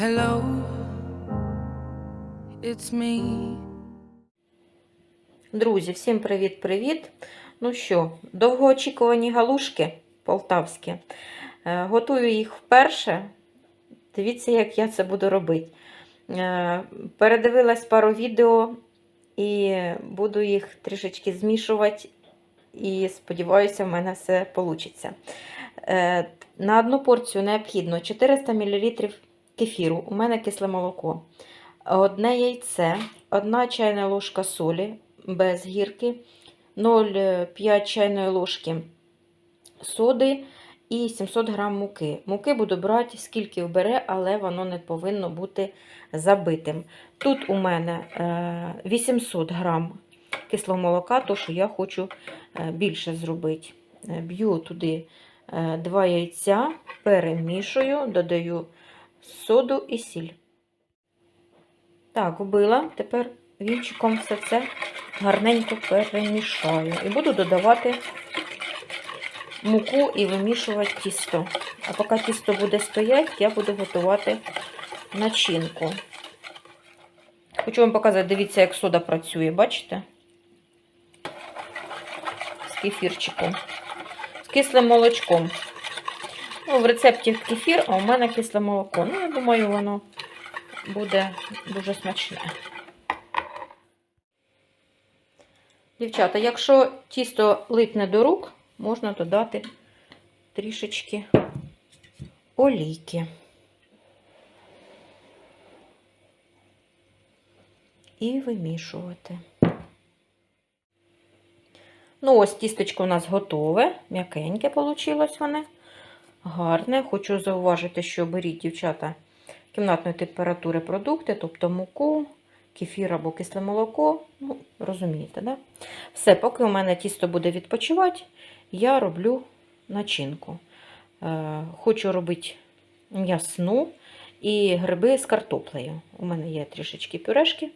Hello, it's me. Друзі, всім привіт-привіт! Ну що, довгоочікувані галушки полтавські. Е, Готую їх вперше. Дивіться, як я це буду робити. Е, Передивилась пару відео і буду їх трішечки змішувати. І сподіваюся, в мене все вийде. На одну порцію необхідно 400 мл кефіру. У мене кисле молоко. Одне яйце, одна чайна ложка солі без гірки, 0,5 чайної ложки соди і 700 грам муки. Муки буду брати скільки вбере, але воно не повинно бути забитим. Тут у мене е, 800 грам кислого молока, то що я хочу е, більше зробити. Е, Б'ю туди е, два яйця, перемішую, додаю соду і сіль. Так, вбила. Тепер вінчиком все це гарненько перемішаю. І буду додавати муку і вимішувати тісто. А поки тісто буде стояти, я буду готувати начинку. Хочу вам показати, дивіться, як сода працює, бачите? З кефірчиком. З кислим молочком. Ну, в рецепті кефір, а у мене кисле молоко. Ну, я думаю, воно буде дуже смачне. Дівчата, якщо тісто липне до рук, можна додати трішечки олійки. І вимішувати. Ну, ось тістечко у нас готове, м'якеньке вийшло воно. Гарне. Хочу зауважити, що беріть, дівчата, кімнатної температури продукти, тобто муку, кефір або кисле молоко. Ну, розумієте, да? Все, поки у мене тісто буде відпочивати, я роблю начинку. Е, хочу робити м'ясну і гриби з картоплею. У мене є трішечки пюрешки.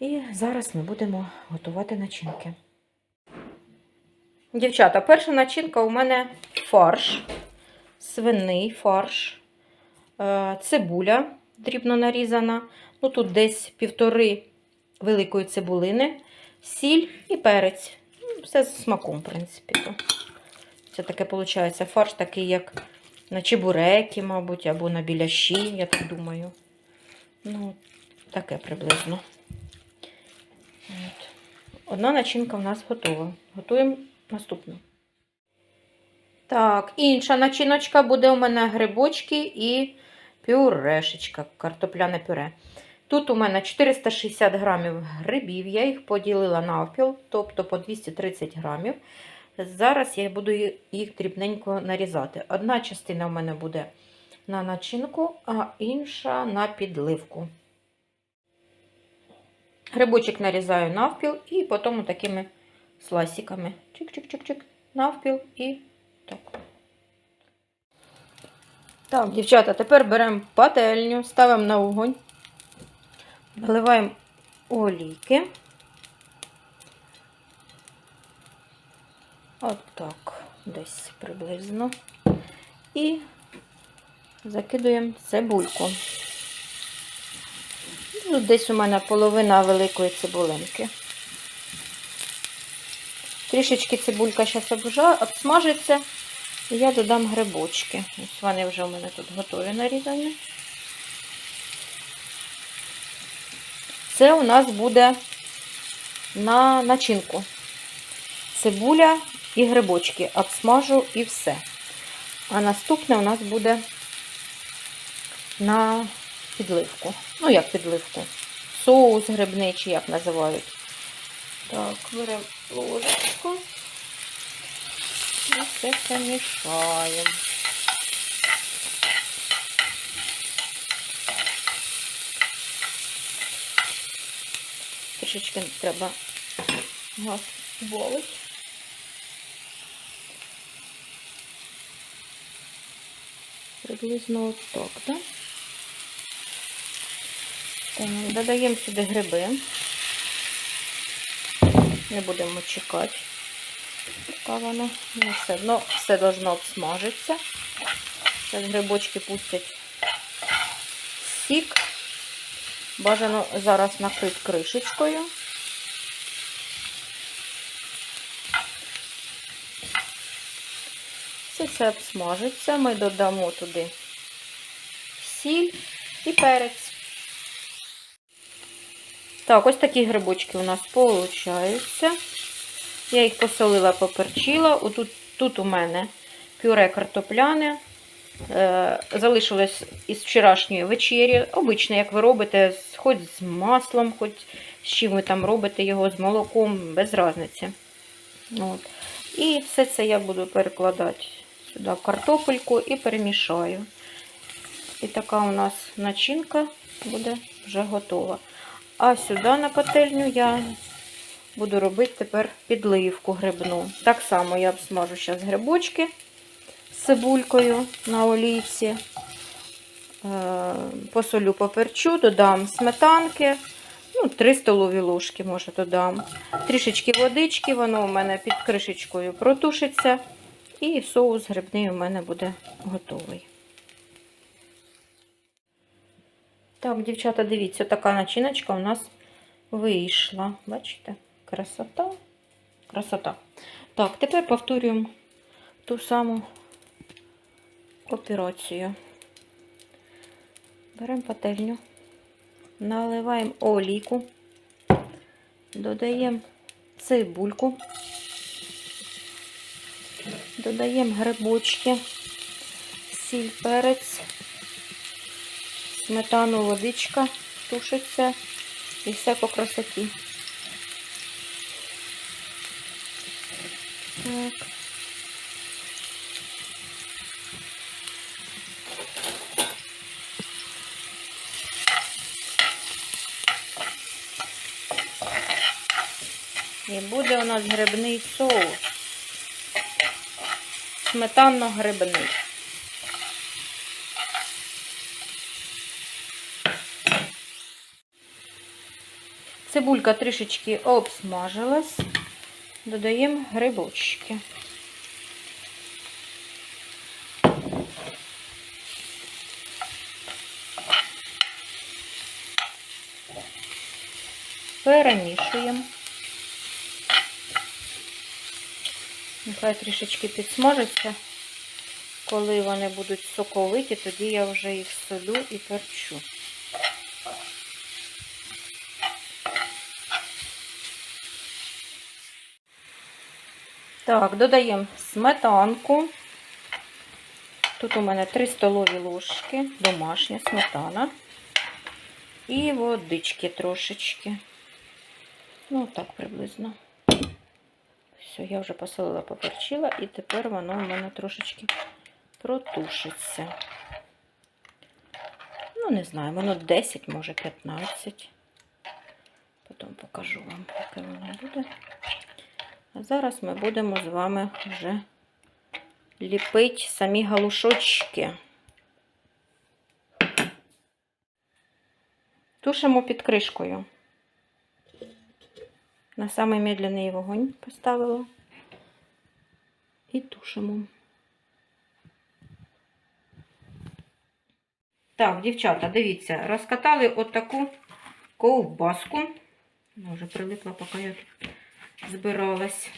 І зараз ми будемо готувати начинки. Дівчата, перша начинка у мене фарш, свиний фарш, е, цибуля дрібно нарізана. Ну, тут десь півтори великої цибулини, сіль і перець. Ну, Все з смаком, в принципі. Це таке, виходить, фарш такий, як на чебуреки, мабуть, або на біляші, я так думаю. Ну, таке приблизно. От. Одна начинка в нас готова. Готуємо наступну. Так, інша начиночка буде у мене грибочки і пюрешечка, картопляне пюре. Тут у мене 460 грамів грибів, я їх поділила навпіл, тобто по 230 грамів. Зараз я буду їх дрібненько нарізати. Одна частина у мене буде на начинку, а інша на підливку. Грибочок нарізаю навпіл і потім такими слайсиками. Чик-чик-чик-чик, навпіл і так. Так, дівчата, тепер беремо пательню, ставимо на вогонь, наливаємо олійки. Отак, десь приблизно. І закидуємо цибульку. Ну, десь у мене половина великої цибулинки. Трішечки цибулька зараз обсмажиться, і я додам грибочки. Ось вони вже у мене тут готові нарізані. Це у нас буде на начинку. Цибуля і грибочки. Обсмажу і все. А наступне у нас буде на підливку. Ну, як підливку. Соус грибний, чи як називають. Так, беремо ложечку і все це мішаємо. Трішечки треба газ волить. Приблизно отак, так? Так, додаємо сюди гриби. Не будемо чекати, поки воно ну, все одно все должно обсмажитися. Зараз грибочки пустять сік. Бажано зараз накрити кришечкою. Все це обсмажиться. Ми додамо туди сіль і перець. Так, ось такі грибочки у нас получаються. Я їх посолила, поперчила. Отут, тут у мене пюре картопляне. Е, залишилось із вчорашньої вечері. Обично, як ви робите, хоч з маслом, хоч з чим ви там робите його, з молоком, без різниці. От. І все це я буду перекладати сюди в картопельку і перемішаю. І така у нас начинка буде вже готова. А сюди на пательню я буду робити тепер підливку грибну. Так само я обсмажу зараз грибочки з цибулькою на олійці. Е, Посолю поперчу, додам сметанки. Ну, 3 столові ложки, може, додам. Трішечки водички, воно у мене під кришечкою протушиться. І соус грибний у мене буде готовий. Так, дівчата, дивіться, така начиночка у нас вийшла. Бачите? Красота. Красота. Так, тепер повторюємо ту саму операцію. Беремо пательню, наливаємо олійку, додаємо цибульку, додаємо грибочки, сіль, перець, сметану, водичка тушиться і все по красоті. Так. І буде у нас грибний соус. Сметанно-грибний. Цибулька трішечки обсмажилась. Додаємо грибочки. Перемішуємо. Нехай трішечки підсмажиться. Коли вони будуть соковиті, тоді я вже їх солю і перчу. Так, додаємо сметанку. Тут у мене 3 столові ложки, домашня сметана. І водички трошечки. Ну, так приблизно. Все, я вже посолила, поперчила, і тепер воно у мене трошечки протушиться. Ну, не знаю, воно 10, може 15. Потім покажу вам, яке воно буде. Зараз ми будемо з вами вже ліпити самі галушочки. Тушимо під кришкою. На самий медленний вогонь поставила. І тушимо. Так, дівчата, дивіться, розкатали отаку ковбаску. Вона вже прилипла, поки я тут збиралась.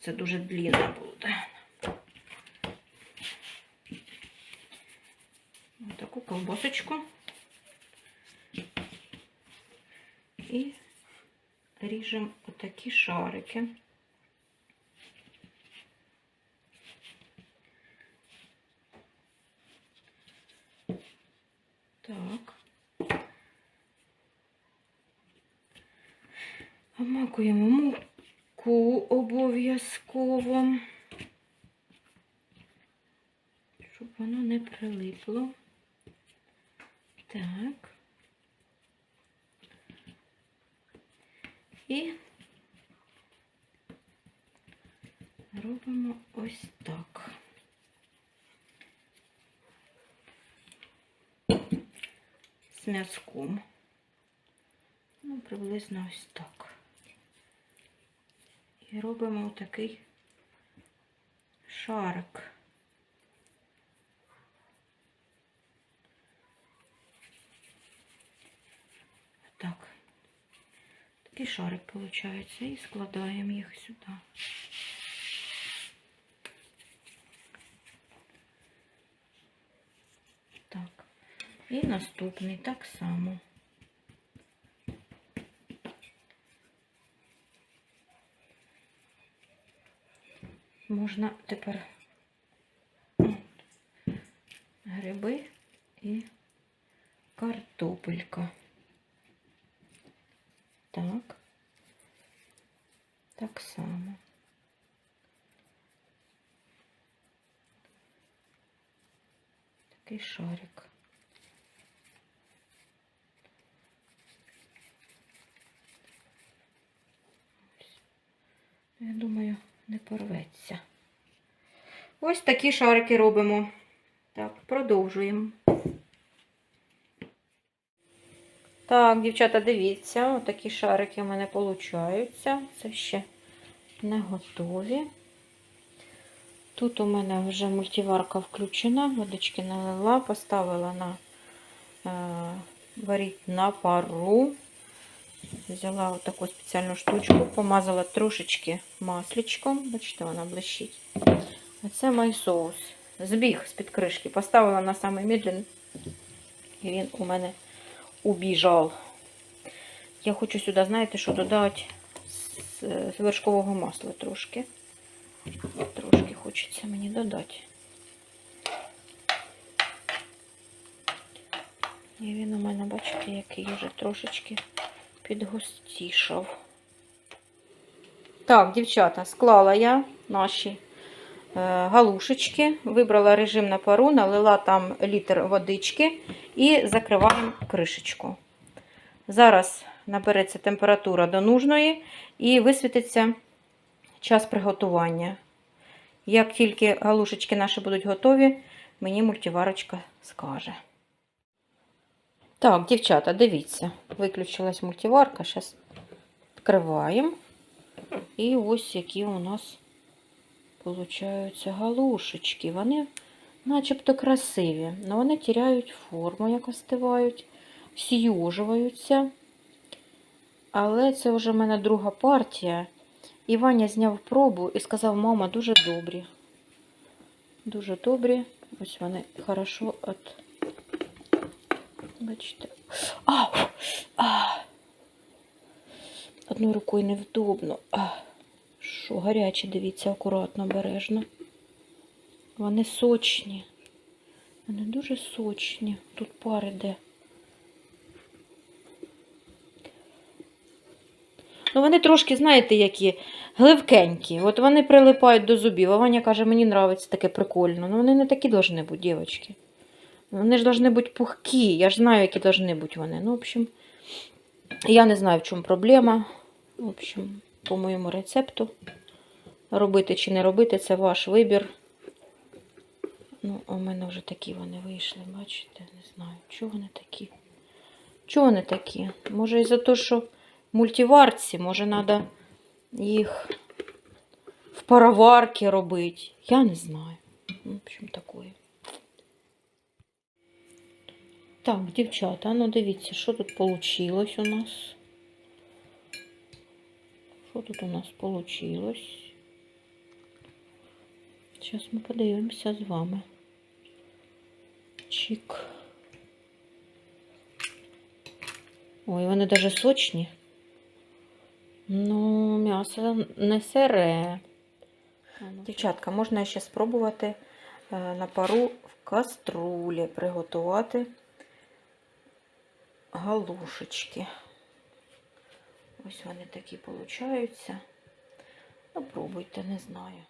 Це дуже длінно буде. Ось таку ковбасочку. І ріжемо отакі шарики. Так. Обмакуємо муку обов'язково, щоб воно не прилипло. Так. І робимо ось так. З м'язком. Ну, приблизно ось так. І робимо такий шарик. Такий шарик виходить. І складаємо їх сюди. Так. І наступний так само. Можна тепер гриби і картопелька. Так. Так само. Такий шарик. Я думаю, не порветься. Ось такі шарики робимо. Так, продовжуємо. Так, дівчата, дивіться, отакі шарики у мене получаються. Це ще не готові. Тут у мене вже мультиварка включена, водички налила, поставила на е, варить на пару. Взяла отаку спеціальну штучку, помазала трошечки масличком. Бачите, вона блищить. А це мій соус. Збіг з-під кришки. Поставила на самий медленний. І він у мене убіжав. Я хочу сюди, знаєте, що додати з вершкового масла трошки. Трошки хочеться мені додати. І він у мене, бачите, який вже трошечки підгустішав. Так, дівчата, склала я наші галушечки, вибрала режим на пару, налила там літр водички і закриваємо кришечку. Зараз набереться температура до нужної і висвітиться час приготування. Як тільки галушечки наші будуть готові, мені мультиварочка скаже. Так, дівчата, дивіться, виключилась мультиварка. Зараз відкриваємо. І ось які у нас получаються галушечки. Вони начебто красиві, але вони тіряють форму, як остивають, с'южуються. Але це вже в мене друга партія. І Ваня зняв пробу і сказав, мама, дуже добрі. Дуже добрі. Ось вони хорошо от. Бачите. А! А! Одною рукою невдобно. А! Що, гарячі, дивіться, акуратно, обережно. Вони сочні. Вони дуже сочні. Тут пар іде. Ну, вони трошки, знаєте, які гливкенькі. От вони прилипають до зубів. А Ваня каже, мені подобається таке прикольно. Ну, вони не такі повинні бути, дівчатки. Вони ж повинні бути пухкі. Я ж знаю, які повинні бути вони. Ну, в общем, я не знаю, в чому проблема. В общем, по моєму рецепту. Робити чи не робити, це ваш вибір. Ну, у мене вже такі вони вийшли, бачите? Не знаю, чого вони такі. Чого вони такі? Може, із-за того, що мультиварці, може, треба їх в пароварці робити. Я не знаю. В общем, такое. Так, дівчата, ну дивіться, що тут вийшло у нас. Що тут у нас вийшло? Зараз ми подивимося з вами. Чик. Ой, вони даже сочні. Ну, м'ясо не сире. Дівчатка, можна ще спробувати е, на пару в каструлі приготувати галушечки. Ось вони такі получаються. Ну, пробуйте, не знаю.